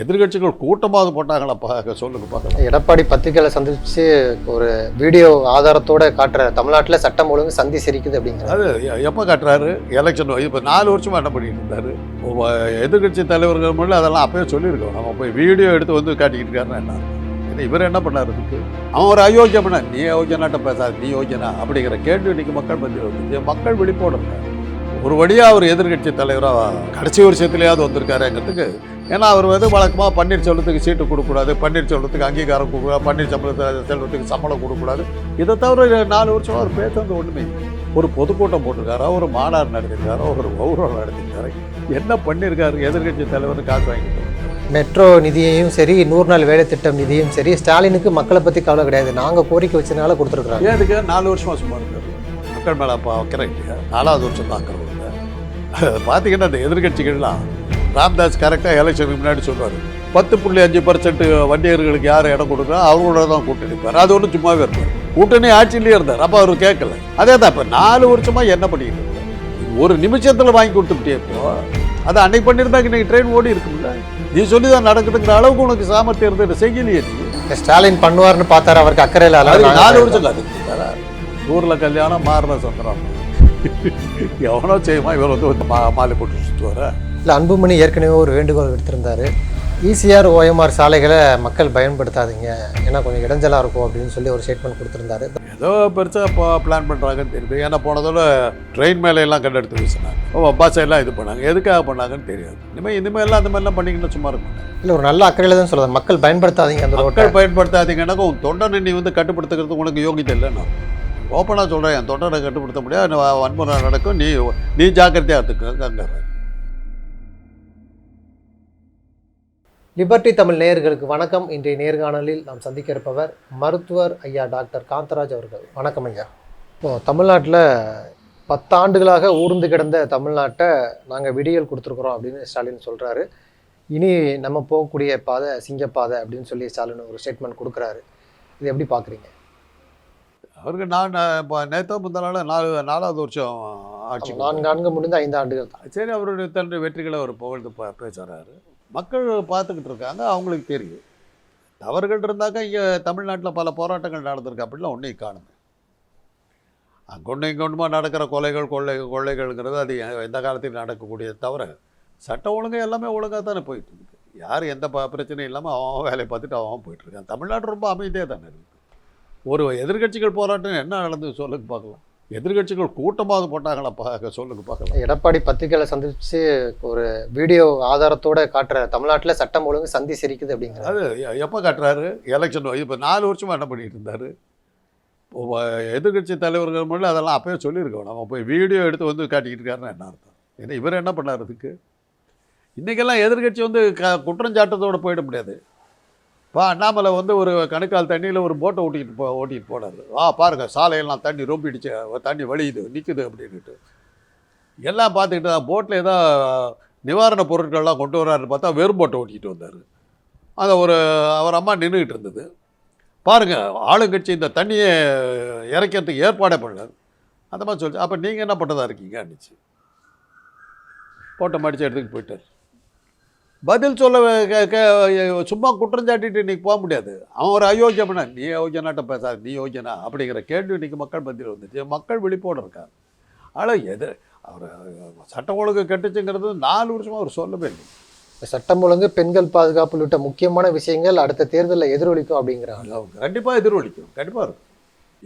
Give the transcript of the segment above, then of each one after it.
எதிர்கட்சிகள் கூட்டமாக போட்டாங்களாப்பா? சொல்லுங்க பார்க்கலாம். எடப்பாடி பத்திரிகையில சந்திச்சு ஒரு வீடியோ ஆதாரத்தோட காட்டுற தமிழ்நாட்டில் சட்டம் ஒழுங்கு சந்தி சிரிக்குது அப்படிங்கிறாரு. அது எப்போ காட்டுறாரு? எலெக்ஷன் இப்போ நாலு வருஷமா என்ன பண்ணிட்டு இருந்தாரு? எதிர்கட்சி தலைவர்கள் முன்னாடி அதெல்லாம் அப்பயே சொல்லியிருக்கோம். நம்ம போய் வீடியோ எடுத்து வந்து காட்டிக்கிட்டு இருக்காருன்னா என்ன? இவர் என்ன பண்ணாரு இதுக்கு? அவன் ஒரு அயோக்கியம் பண்ண நீ அயோக்கியனாட்ட பேசாத நீ யோக்கியனா? அப்படிங்கிற கேள்வி இன்னைக்கு மக்கள் மத்தியில் மக்கள் விழிப்போடு ஒரு வழியாக அவர் எதிர்கட்சி தலைவராக கடைசி வருஷத்துலேயாவது வந்திருக்காருங்கிறதுக்கு ஏன்னா அவர் வந்து வழக்கமாக பன்னீர்செல்வத்துக்கு சீட்டு கொடுக்கக்கூடாது பன்னீர்செல்வத்துக்கு அங்கீகாரம் கொடுக்கூடாது பன்னீர்செல்வத்து செல்வத்துக்கு சம்பளம் கொடுக்கக்கூடாது. இதை தவிர நாலு வருஷம் அவர் பேசுறது ஒன்றுமே. ஒரு பொதுக்கூட்டம் போட்டிருக்காரா ஒரு மாநாடு நடத்திருக்காரா ஒரு கௌரவம் நடத்திருக்காரு என்ன பண்ணியிருக்காரு எதிர்கட்சி தலைவர் காசு வாங்கிட்டு. மெட்ரோ நிதியையும் சரி நூறு நாள் வேலை திட்டம் நிதியும் சரி ஸ்டாலினுக்கு மக்களை பத்தி கவலை கிடையாது. நாங்க கோரிக்கை வச்சதுனால கொடுத்துருக்குறாங்க. ஏன் இதுக்கு நாலு வருஷமா சும்மா இருக்காரு? மக்கள் மேலே இல்லையா? நாலாவது வருஷம் தான் அக்கறை பார்த்தீங்கன்னா இந்த எதிர்கட்சிகள்லாம் ராம்தாஸ் கரெக்டாக எலெக்ஷனுக்கு முன்னாடி சொல்லுவார் பத்து புள்ளி அஞ்சு பர்சன்ட் வண்டியர்களுக்கு யார் இடம் கொடுக்குறா அவங்களோட தான் கூட்டணி இருப்பார். அது ஒன்றும் சும்மாவே இருப்பார் கூட்டணி ஆட்சியிலேயே இருந்தார். அப்போ அவர் கேட்கல. அதே தான் இப்போ நாலு வருஷமா என்ன பண்ணிட்டு இருக்காரு? ஒரு நிமிஷத்தில் வாங்கி கொடுத்துட்டே இப்போ அதை அன்னைக்கு பண்ணியிருந்தாங்க இன்னைக்கு ட்ரெயின் ஓடி இருக்கும்ல. நீ சொல்லி தான் நடக்குதுங்கிற அளவுக்கு உனக்கு சாமர்த்தியம் இருந்தது. செய்யலையே நீ? ஸ்டாலின் பண்ணுவார்னு பார்த்தாரு. அவருக்கு அக்கறை இல்லை அது நாலு வருஷம் காத்துக்கிட்டாரா ஊரில் கல்யாணம் மாறின சந்திரம். எவனோ செய்யுமா இவர் வந்து மா மாலை போட்டு சுற்று வர இல்ல அன்புமணி ஏற்கனவே ஒரு வேண்டுகோள் விடுத்திருந்தாரு. ஈசிஆர் ஓஎம்ஆர் சாலைகளை மக்கள் பயன்படுத்தாதீங்க. ஏன்னா கொஞ்சம் இடைஞ்சலா இருக்கும் அப்படின்னு சொல்லி ஒரு ஸ்டேட்மெண்ட் கொடுத்திருந்தாரு. ஏதோ பெருசாக இப்போ பிளான் பண்ணுறாங்கன்னு தெரியுது. ஏன்னா போனதோட ட்ரெயின் மேலே எல்லாம் கண்டெடுத்து வீசினாங்க. ஓ பஸ் எல்லாம் இது பண்ணாங்க. எதுக்காக பண்ணாங்கன்னு தெரியாது. இனிமேல் இனிமேல் அந்த மாதிரிலாம் பண்ணிக்கிட்டு சும்மா இருக்க மாட்டாங்க. இல்ல ஒரு நல்ல அக்கறையில தான் சொல்லுது மக்கள் பயன்படுத்தாதீங்க அந்த மக்கள் பயன்படுத்தாதீங்கன்னா உன் தொண்டனை நீ வந்து கட்டுப்படுத்துக்கிறது உனக்கு யோகிதை இல்லைன்னா ஓப்பனாக சொல்கிறேன் என் தொண்டனை கட்டுப்படுத்த முடியாது. வன்முறை நடக்கும். நீ நீ ஜாக்கிரதையாக இருந்துக்கங்க லிபர்டி தமிழ் நேயர்களுக்கு வணக்கம். இன்றைய நேர்காணலில் நாம் சந்திக்க இருப்பவர் மருத்துவர் ஐயா டாக்டர் காந்தராஜ் அவர்கள். வணக்கம் ஐயா. இப்போ தமிழ்நாட்டில் பத்தாண்டுகளாக ஊர்ந்து கிடந்த தமிழ்நாட்டை நாங்கள் விடியல் கொடுத்துருக்குறோம் அப்படின்னு ஸ்டாலின் சொல்கிறாரு இனி நம்ம போகக்கூடிய பாதை சிங்கப்பாதை அப்படின்னு சொல்லி ஸ்டாலின் ஒரு ஸ்டேட்மெண்ட் கொடுக்குறாரு. இது எப்படி பார்க்குறீங்க? அவருக்கு நான் இப்போ நேற்றோ முந்த நாள் நாலு நாலாவது வருஷம் ஆட்சி நான்கு நான்கு முடிந்த ஐந்து ஆண்டுகள் தான். சரி அவருடைய தன்னுடைய வெற்றிகளை அவர் புகழ்ந்து பேசுகிறாரு மக்கள் பார்த்துக்கிட்டு இருக்காங்க அவங்களுக்கு தெரியும். தவறுகள் இருந்தாக்கா இங்கே தமிழ்நாட்டில் பல போராட்டங்கள் நடந்திருக்கு அப்படிலாம் ஒன்றையும் காணுங்க. அங்கொண்டு இங்கொண்டுமா நடக்கிற கொலைகள் கொள்ளை கொள்ளைகள்ங்கிறது அது எந்த காலத்தில் நடக்கக்கூடிய தவிர சட்டம் ஒழுங்கு எல்லாமே ஒழுங்காக தானே போயிட்டு இருக்கு. யார் எந்த ப பிரச்சனையும் இல்லாமல் அவன் வேலையை பார்த்துட்டு அவன் போயிட்டுருக்கான் தமிழ்நாடு ரொம்ப அமைதியாக தானே இருக்குது ஒரு எதிர்க்கட்சிகள் போராட்டம் என்ன நடந்து சொல்லுங்க பார்க்கலாம். எதிர்க்கட்சிகள் கூட்டமாக போட்டாங்களாப்பா சொல்லுங்க பார்க்கலாம். எடப்பாடி பத்திரிகையில சந்திச்சு ஒரு வீடியோ ஆதாரத்தோட காட்டுற தமிழ்நாட்டில் சட்டம் ஒழுங்கு சந்தி சிரிக்குது அப்படிங்கிறாரு. அது எப்போ காட்டுறாரு? எலெக்ஷன் இப்போ நாலு வருஷமா என்ன பண்ணிட்டு இருந்தாரு? எதிர்கட்சி தலைவர்கள் முன்னாடி அதெல்லாம் அப்பயே சொல்லியிருக்கோம். நம்ம போய் வீடியோ எடுத்து வந்து காட்டிக்கிட்டு இருக்காருன்னா என்ன அர்த்தம்? ஏன்னா இவர் என்ன பண்ணார் அதுக்கு? இன்றைக்கெல்லாம் எதிர்கட்சி வந்து க குற்றஞ்சாட்டத்தோடு போயிட முடியாது. இப்போ அண்ணாமலை வந்து ஒரு கணுக்கால் தண்ணியில் ஒரு போட்டை ஓட்டிகிட்டு போ ஓட்டிகிட்டு போனார். ஆ பாருங்கள் சாலையெல்லாம் தண்ணி ரொம்பிடுச்சு தண்ணி வழியுது நிற்குது அப்படின்ட்டு எல்லாம் பார்த்துக்கிட்டு தான் போட்டில் ஏதோ நிவாரண பொருட்கள்லாம் கொண்டு வராருன்னு பார்த்தா வெறும் போட்டை ஓட்டிகிட்டு வந்தார். அதை ஒரு அவர் அம்மா நின்றுக்கிட்டு இருந்தது. பாருங்கள் ஆளுங்கட்சி இந்த தண்ணியை இறைக்கிறதுக்கு ஏற்பாடே பண்ணல. அந்த மாதிரி சொல்லிச்சு. அப்போ நீங்கள் என்ன பண்ணதா இருக்கீங்க அன்னிச்சு? போட்டை மடித்து எடுத்துக்கிட்டு போயிட்டார். பதில் சொல்ல சும்மா குற்றஞ்சாட்டிட்டு இன்னைக்கு போக முடியாது. அவன் ஒரு அயோக்கியம்னா நீ அயோக்கியனாட்ட பேசாத நீ யோக்கியனா அப்படிங்கிற கேள்வி இன்னைக்கு மக்கள் மத்தியில் வந்துச்சு. மக்கள் விழிப்போடு இருக்காங்க. ஆனால் எது அவர் சட்டம் ஒழுங்கு கெட்டுச்சுங்கிறது நாலு வருஷமாக அவர் சொல்லவே இல்லை. சட்டம் ஒழுங்கு பெண்கள் பாதுகாப்பு உள்ளிட்ட முக்கியமான விஷயங்கள் அடுத்த தேர்தலில் எதிரொலிக்கும் அப்படிங்கிறாங்க. கண்டிப்பாக எதிரொலிக்கும். கண்டிப்பாக இருக்கும்.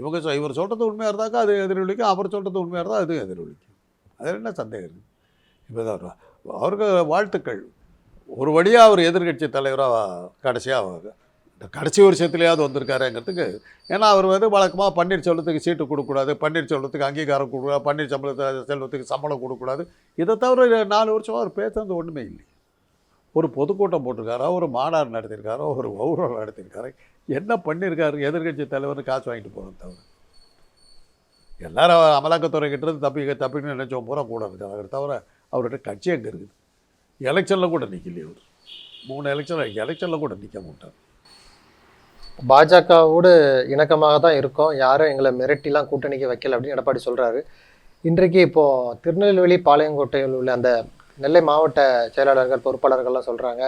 இவங்க இவர் சொல்கிறது உண்மையாக இருந்தாக்கா அது எதிரொலிக்கும். அவர் சொல்கிறது உண்மையாக இருந்தால் அது எதிரொலிக்கும். அதில் என்ன சந்தேகம் இருக்குது இப்போ தான் அவருக்கு வாழ்த்துக்கள். ஒரு வழியாக அவர் எதிர்கட்சி தலைவராக கடைசியாக இந்த கடைசி வருஷத்துலேயாவது வந்திருக்காருங்கிறதுக்கு ஏன்னா அவர் வந்து வழக்கமாக பன்னீர்செல்வத்துக்கு சீட்டு கொடுக்கக்கூடாது பன்னீர்செல்வத்துக்கு அங்கீகாரம் கொடுக்கூடாது பன்னீர் சம்பளத்தை செல்வத்துக்கு சம்பளம் கொடுக்கக்கூடாது. இதை தவிர நாலு வருஷமாக அவர் பேசுறது ஒன்றுமே இல்லை ஒரு பொதுக்கூட்டம் போட்டிருக்காரோ ஒரு மாநாடு நடத்தியிருக்காரோ ஒரு கௌரவம் நடத்தியிருக்காரோ என்ன பண்ணியிருக்காரு எதிர்க்கட்சி தலைவர்னு காசு வாங்கிட்டு போகிறது தவிர. எல்லாரும் அமலாக்கத்துறை கிட்டேருந்து தப்பி தப்பின்னு நினச்சோம் பூரா கூட இருக்காங்க. தவிர அவர்கிட்ட கட்சி எங்கே இருக்குது? எலெக்ஷனில் கூட நிற்கலையே அவர் மூணு எலெக்ஷன் எலெக்ஷனில் கூட நிற்க மாட்டார். பாஜகவோடு இணக்கமாக தான் இருக்கோம். யாரும் எங்களை மிரட்டிலாம் கூட்டணிக்கு வைக்கல அப்படின்னு எடப்பாடி சொல்கிறாரு இன்றைக்கு இப்போது திருநெல்வேலி பாளையங்கோட்டையில் உள்ள அந்த நெல்லை மாவட்ட செயலாளர்கள் பொறுப்பாளர்கள்லாம் சொல்கிறாங்க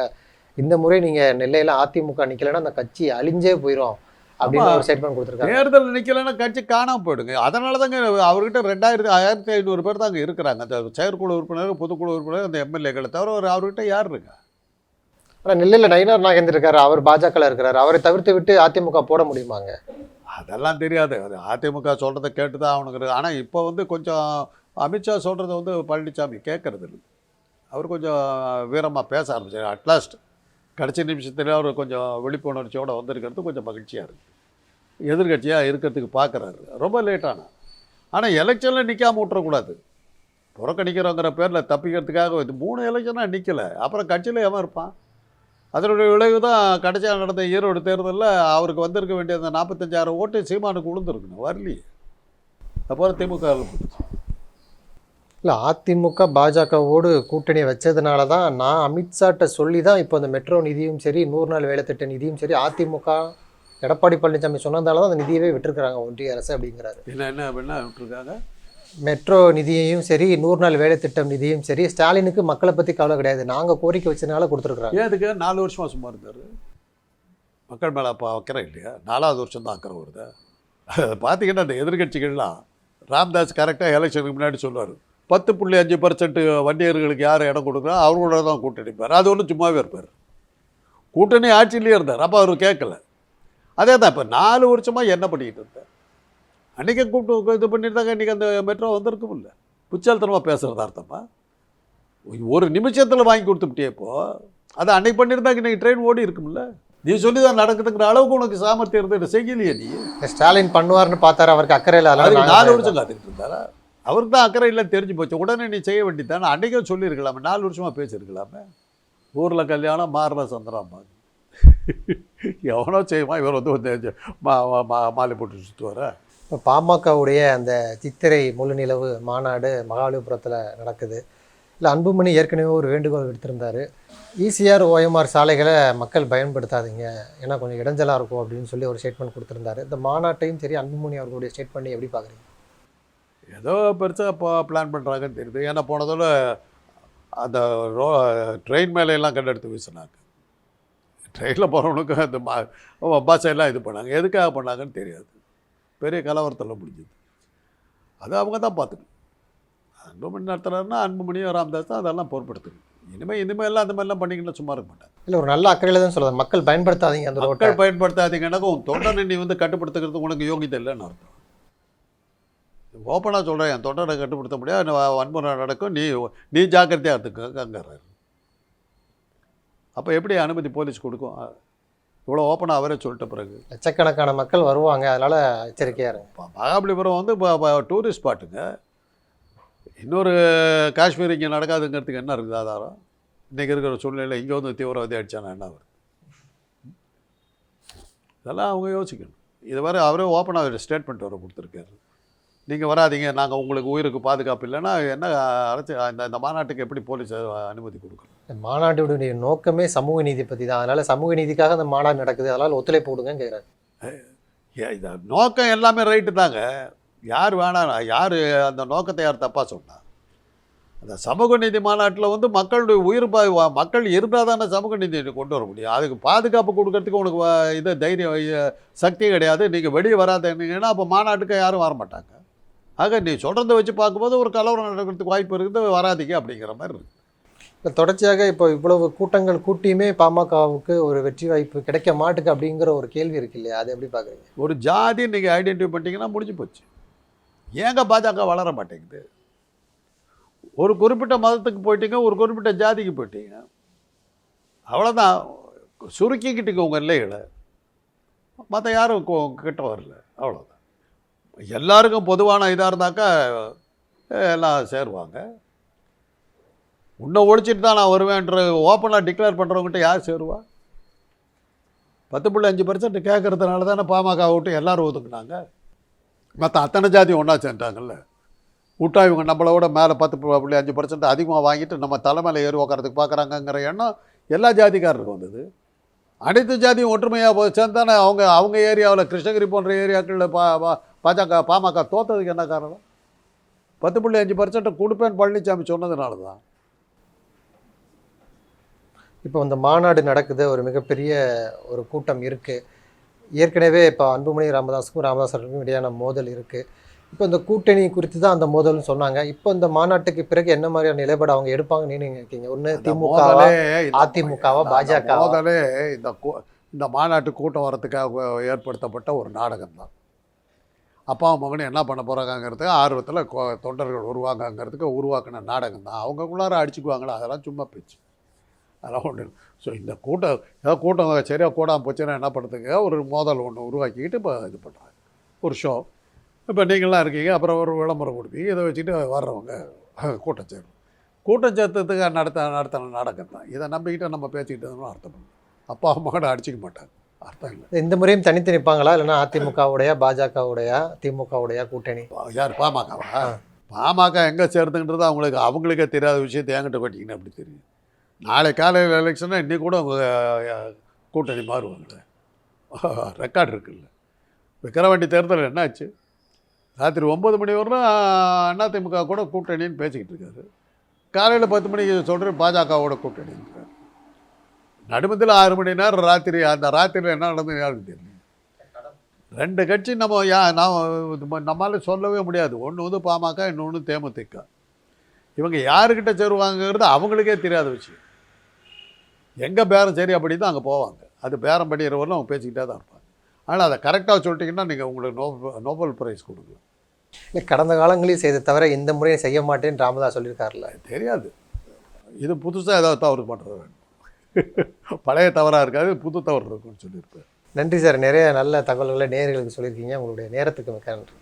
இந்த முறை நீங்கள் நெல்லையில் அதிமுக நிற்கலைன்னா அந்த கட்சி அழிஞ்சே போயிடும் அப்படின்னு. ஒரு ஸ்டேட்மெண்ட் கொடுத்துருக்காங்க தேர்தல் நிற்கலைன்னா கட்சி காணாம போயிடுங்க. அதனால தாங்க அவர்கிட்ட ரெண்டாயிரத்தி ஆயிரத்தி ஐநூறு பேர் தாங்க இருக்கிறாங்க. அந்த செயற்குழு உறுப்பினர் பொதுக்குழு உறுப்பினர் அந்த எம்எல்ஏக்களை தவிர ஒரு அவர்கிட்ட யார் இருக்கா? ஆனால் நெல்லையில் நயினார் நாகேந்திர இருக்காரு. அவர் பாஜகவில் இருக்கிறாரு. அவரை தவிர்த்து விட்டு அதிமுக போட முடியுமாங்க? அதெல்லாம் தெரியாது. அது அதிமுக சொல்கிறத கேட்டு தான் அவனுக்கு ஆனால் இப்போ வந்து கொஞ்சம் அமித்ஷா சொல்கிறத வந்து பழனிசாமி கேட்கறது அவர் கொஞ்சம் வீரமாக பேச ஆரம்பிச்சார். அட்லாஸ்ட் கடைசி நிமிஷத்தில் அவர் கொஞ்சம் விழிப்புணர்ச்சியோடு வந்திருக்கிறது கொஞ்சம் மகிழ்ச்சியாக இருக்குது எதிர்கட்சியாக இருக்கிறதுக்கு பார்க்குறாரு ரொம்ப லேட்டான ஆனால் எலெக்ஷனில் நிற்காமல் விட்டுறக்கூடாது. புறக்கணிக்கிறோங்கிற பேரில் தப்பிக்கிறதுக்காக இது மூணு எலெக்ஷனாக நிற்கலை அப்புறம் கட்சியில் எவன் இருப்பான். அதனுடைய விளைவு தான் கடைசியாக நடந்த ஈரோடு தேர்தலில் அவருக்கு வந்திருக்க வேண்டிய அந்த நாற்பத்தஞ்சாயிரம் ஓட்டு சீமானுக்கு விழுந்துருக்கணும் வரலையே. அப்புறம் திமுக இல்லை அதிமுக பாஜகவோடு கூட்டணி வச்சதுனால தான் நான் அமித்ஷாட்ட சொல்லி தான் இப்போ அந்த மெட்ரோ நிதியும் சரி நூறு நாள் வேலை திட்ட நிதியும் சரி அதிமுக எடப்பாடி பழனிசாமி சொன்னதால தான் அந்த நிதியவே விட்டுருக்குறாங்க ஒன்றிய அரசு அப்படிங்கிறாரு. என்ன என்ன அப்படின்னா விட்டுருக்காங்க? மெட்ரோ நிதியையும் சரி நூறு நாள் வேலை திட்டம் நிதியும் சரி ஸ்டாலினுக்கு மக்களை பற்றி கவலை கிடையாது. நாங்கள் கோரிக்கை வச்சதுனால கொடுத்துருக்குறாங்க. ஏன் அதுக்கு நாலு வருஷமா சும்மா இருந்தார்? மக்கள் மேலே அப்போ அக்கறை இல்லையா? நாலாவது வருஷம் தான் அக்கறை வருது. பார்த்தீங்கன்னா அந்த எதிர்கட்சிகள்லாம் ராம்தாஸ் கரெக்டாக எலெக்ஷனுக்கு முன்னாடி சொல்லுவார். பத்து புள்ளி அஞ்சு பர்சன்ட் வண்டியர்களுக்கு யார் இடம் கொடுக்குறா அவர்களோட தான் கூட்டணி இருப்பார். அது ஒன்றும் சும்மாவே இருப்பார். கூட்டணி ஆட்சியிலே இருந்தார். அப்போ அவர் கேட்கல. அதே தான் இப்போ நாலு வருஷமாக என்ன பண்ணிக்கிட்டு இருந்தார் அன்றைக்கி கூப்பிட்டு இது பண்ணியிருந்தாங்க. இன்றைக்கி அந்த மெட்ரோ வந்திருக்கும் இல்லை. புச்சால்தனமாக பேசுகிறது அர்த்தமா? ஒரு நிமிஷத்தில் வாங்கி கொடுத்துட்டே இப்போ. அதை அன்னைக்கு பண்ணியிருந்தாங்க. இன்றைக்கி ட்ரெயின் ஓடி இருக்கும்ல. நீ சொல்லி தான் நடக்குதுங்கிற அளவுக்கு உனக்கு சாமர்த்தியம் இருந்தது. செய்யலையே நீ? ஸ்டாலின் பண்ணுவார்னு பார்த்தாரு. அவருக்கு அக்கறை இல்லை அதனால அதுக்கு நாங்க நாலு வருஷம் காத்துக்கிட்டு இருந்தாரா? அவருக்கு தான் அக்கறை இல்லை தெரிஞ்சு போச்சு. உடனே நீ செய்ய வேண்டியதானே அன்றைக்கும் சொல்லியிருக்கலாமே. நாலு வருஷமாக பேசியிருக்கலாமே. ஊரில் கல்யாணம் மாறுற சந்திராமா எவனோ செய்யுமா இவர் வந்து வந்து மா மாலை போட்டு சுற்றுவாரா இப்போ பாமகவுடைய அந்த சித்திரை முழுநிலவு மாநாடு மகாபலிபுரத்தில் நடக்குது. இல்லை அன்புமணி ஏற்கனவே ஒரு வேண்டுகோள் விடுத்திருந்தாரு. ஈசிஆர் ஓஎம்ஆர் சாலைகளை மக்கள் பயன்படுத்தாதீங்க. ஏன்னா கொஞ்சம் இடைஞ்சலாக இருக்கும் அப்படின்னு சொல்லி ஒரு ஸ்டேட்மெண்ட் கொடுத்துருந்தாரு. இந்த மாநாட்டையும் சரி அன்புமணி அவர்களுடைய ஸ்டேட்மெண்ட் எப்படி பார்க்குறீங்க ஏதோ பெருசாக இப்போ பிளான் பண்ணுறாங்கன்னு தெரியுது. ஏன்னா போனதோட அந்த ரோ ட்ரெயின் மேலே எல்லாம் கண்டெடுத்து வீசினாங்க. ட்ரெயினில் போகிறவனுக்கு அந்த பஸ் எல்லாம் இது பண்ணாங்க. எதுக்காக பண்ணாங்கன்னு தெரியாது. பெரிய கலவரத்தில் முடிஞ்சது. அது அவங்க தான் பார்த்துக்கணும். அன்புமணி நடத்துறாருன்னா அன்புமணியும் ராமதாஸ் தான் அதெல்லாம் பொறுப்படுத்தணும் இனிமேல் இனிமேல் எல்லாம் அந்த மாதிரிலாம் பண்ணிங்கன்னா சும்மா இருக்க மாட்டாங்க. இல்லை ஒரு நல்ல அக்கறையில் தான் சொல்லுது மக்கள் பயன்படுத்தாதீங்க அந்த மக்கள் பயன்படுத்தாதீங்கன்னா உன் தொண்டனை நீ வந்து கட்டுப்படுத்துக்கிறது உனக்கு யோகிதை இல்லைன்னு அர்த்தம். ஓப்பனாக சொல்கிறேன் என் தொண்டனை கட்டுப்படுத்த முடியாது வன்முறை நடக்கும் நீ நீ ஜாக்கிரதையாக இருந்துக்கங்கிறாரு அப்போ எப்படி அனுமதி போலீஸ் கொடுக்கும்? இவ்வளோ ஓப்பனாக அவரே சொல்லிட்ட பிறகு. லட்சக்கணக்கான மக்கள் வருவாங்க அதனால எச்சரிக்கையாக இருங்க இப்போ மகாபலிபுரம் வந்து இப்போ டூரிஸ்ட் ஸ்பாட்டுங்க இன்னொரு காஷ்மீர் இங்கே நடக்காதுங்கிறதுக்கு என்ன இருக்குது ஆதாரம்? இன்றைக்கி இருக்கிற சூழ்நிலையில் இங்கே வந்து தீவிரவாதி அடித்தானா என்ன வருது இதெல்லாம் அவங்க யோசிக்கணும். இது வரை அவரே ஓப்பனாக ஸ்டேட்மெண்ட் வர கொடுத்துருக்காரு. நீங்கள் வராதீங்க நாங்கள் உங்களுக்கு உயிருக்கு பாதுகாப்பு இல்லைன்னா என்ன அரசு இந்த இந்த மாநாட்டுக்கு எப்படி போலீஸ் அனுமதி கொடுக்கணும் இந்த மாநாட்டுடைய நோக்கமே சமூக நீதி பற்றி தான். அதனால சமூக நீதிக்காக அந்த மாநாடு நடக்குது. அதனால் ஒத்துழைப்பு ஏ, இந்த நோக்கம் எல்லாமே ரைட்டு தாங்க. யார் வேணாம் யார் அந்த நோக்கத்தை யார் தப்பாக சொன்னா? அந்த சமூக நீதி மாநாட்டில் வந்து மக்களுடைய உயிர் பா மக்கள் இருந்தால் தானே சமூக நீதி கொண்டு வர முடியும். அதுக்கு பாதுகாப்பு கொடுக்கறதுக்கு உனக்கு இது தைரியம் சக்தி கிடையாது. நீங்கள் வெளியே வராதீங்கன்னா அப்போ மாநாட்டுக்கு யாரும் வர மாட்டாங்க ஆக நீ சொல்கிறத வச்சு பார்க்கும்போது ஒரு கலவரம் நடக்கிறதுக்கு வாய்ப்பு இருக்குது வராதீங்க அப்படிங்கிற மாதிரி இருக்கு. இப்போ தொடர்ச்சியாக இப்போ இவ்வளவு கூட்டங்கள் கூட்டியுமே பாமகவுக்கு ஒரு வெற்றி வாய்ப்பு கிடைக்க மாட்டுக்கு அப்படிங்கிற ஒரு கேள்வி இருக்கு இல்லையா? அது எப்படி பார்க்குறீங்க? ஒரு ஜாதி நீங்கள் ஐடென்டிஃபை பண்ணிட்டீங்கன்னா முடிஞ்சு போச்சு. ஏங்க பாஜக வளர மாட்டேங்குது? ஒரு குறிப்பிட்ட மதத்துக்கு போயிட்டீங்க ஒரு குறிப்பிட்ட ஜாதிக்கு போயிட்டீங்க. அவ்வளோதான் சுருக்கிக்கிட்டீங்க உங்கள் எல்லைகளை மற்ற யாரும் கிட்ட வரல. அவ்வளோதான் எல்லாருக்கும் பொதுவான இதாக இருந்தாக்கா எல்லாம் சேருவாங்க. உன்னை ஒழிச்சிட்டு தான் நான் வருவேன்ற ஓப்பனாக டிக்ளேர் பண்ணுறவங்ககிட்ட யார் சேருவா? பத்து புள்ளி அஞ்சு பர்சன்ட் கேட்கறதுனால தானே பாமக விட்டு எல்லாரும் ஒதுக்குனாங்க. மற்ற அத்தனை ஜாதி ஒன்றா சேர்ந்துட்டாங்கல்ல. விட்டா இவங்க நம்மளோட மேலே பத்து புள்ளி அஞ்சு பர்சன்ட் அதிகமாக வாங்கிட்டு நம்ம தலைமையில் ஏறி உட்காரத்துக்கு பார்க்குறாங்கங்கிற எண்ணம் எல்லா ஜாதிக்காரருக்கும் வந்தது. அனைத்து ஜாதியும் ஒற்றுமையாக சேர்ந்தானே அவங்க அவங்க ஏரியாவில் கிருஷ்ணகிரி போன்ற ஏரியாக்களில் பா- பாஜக பாமக தோத்ததுக்கு என்ன காரணம்? பத்து புள்ளி அஞ்சு பர்சன்ட் கொடுப்பேன் பழனிசாமி சொன்னதுனால தான். இப்போ இந்த மாநாடு நடக்குது ஒரு மிகப்பெரிய ஒரு கூட்டம் இருக்குது ஏற்கனவே இப்போ அன்புமணி ராமதாஸுக்கும் ராமதாஸ் அவர்களுக்கும் இடையான மோதல் இருக்குது இப்போ இந்த கூட்டணி குறித்து தான் அந்த மோதல்னு சொன்னாங்க. இப்போ இந்த மாநாட்டுக்கு பிறகு என்ன மாதிரியான நிலைப்பாடு அவங்க எடுப்பாங்கன்னு நீங்க நினைக்கிறீங்க? ஒன்று இந்த- அதிமுகவா, பாஜகவா? மோதலே இந்த இந்த மாநாட்டு கூட்டம் வரத்துக்காக ஏற்படுத்தப்பட்ட ஒரு நாடகம் தான் அப்பா மகன் என்ன பண்ண போகிறாங்கிறதுக்கு ஆர்வத்தில் தொண்டர்கள் உருவாங்கங்கிறதுக்கு உருவாக்கின நாடகம் தான். அவங்கக்குள்ளார அடிச்சுக்குவாங்களா? அதெல்லாம் சும்மா பேச்சு. அதெல்லாம் ஒன்று ஸோ இந்த கூட்டம் ஏதாவது கூட்டம் சரியாக கூடாமல் போச்சுன்னா என்ன பண்ணுறதுக்கு ஒரு மோதல் ஒன்று உருவாக்கிக்கிட்டு இப்போ இது பண்ணுறாங்க ஒரு ஷோ இப்போ நீங்களாம் இருக்கீங்க அப்புறம் ஒரு விளம்பரம் கொடுப்பீங்க இதை வச்சுட்டு வர்றவங்க கூட்டம் சேரும். கூட்டம் சேர்த்ததுக்கு நடத்த நடத்தின நாடகம் தான். இதை நம்பிக்கிட்டு நம்ம பேசிக்கிட்டு அர்த்தம் இல்லை. அப்பா மகனை அடிச்சிக்க மாட்டாங்க. இந்த முறையும் தனித்து நிற்பாங்களா? இல்லைன்னா அதிமுகவுடைய பாஜகவுடைய திமுகவுடைய கூட்டணி? யார் பாமகவா? பாமக எங்கே சேர்த்துன்றது அவங்களுக்கு அவங்களுக்கே தெரியாத விஷயத்தை என்கிட்ட கொட்டிக்கின்னு அப்படி தெரியும்? நாளை காலையில் எலெக்ஷனா இன்னைக்கு கூட அவங்க கூட்டணி மாறுவாங்க ரெக்கார்டு இருக்குல்ல. விக்கிரவாண்டி தேர்தல் என்னாச்சு? ராத்திரி ஒம்பது மணி வரலாம் அதிமுக கூட கூட்டணின்னு பேசிக்கிட்டு இருக்காரு. காலையில் பத்து மணிக்கு சொல்கிற பாஜகவோட கூட்டணின்றார் நடுமத்தில் ஆறு மணி நேரம் ராத்திரி அந்த ராத்திரியில் என்ன நடந்தது யாருக்கு தெரியும்? ரெண்டு கட்சி நம்ம யா நான் நம்மளால சொல்லவே முடியாது. ஒன்று வந்து பாமக இன்னொன்று தேமுதிக. இவங்க யாருக்கிட்ட சேருவாங்கங்கிறது அவங்களுக்கே தெரியாத விஷயம். எங்கே பேரம் சரி அப்படி தான் அங்கே போவாங்க. அது பேரம் படிக்கிறவரெல்லாம் அவங்க பேசிக்கிட்டே தான் இருப்பாங்க. ஆனால் அதை கரெக்டாக சொல்லிட்டீங்கன்னா நீங்கள் உங்களுக்கு நோபல் நோபல் பிரைஸ் கொடுக்கலாம். இல்லை கடந்த காலங்களையும் செய்த தவிர இந்த முறையும் செய்ய மாட்டேன்னு ராமதாஸ் சொல்லியிருக்காருல்ல. தெரியாது. இது புதுசாக ஏதாவது தவறு பண்ணுறது பழைய தவறாக இருக்காது புது தவறு இருக்குன்னு சொல்லியிருப்பேன் நன்றி சார். நிறைய நல்ல தகவல்களை நேர்களுக்கு சொல்லியிருக்கீங்க. உங்களுடைய நேரத்துக்கு மிக்க நன்றி.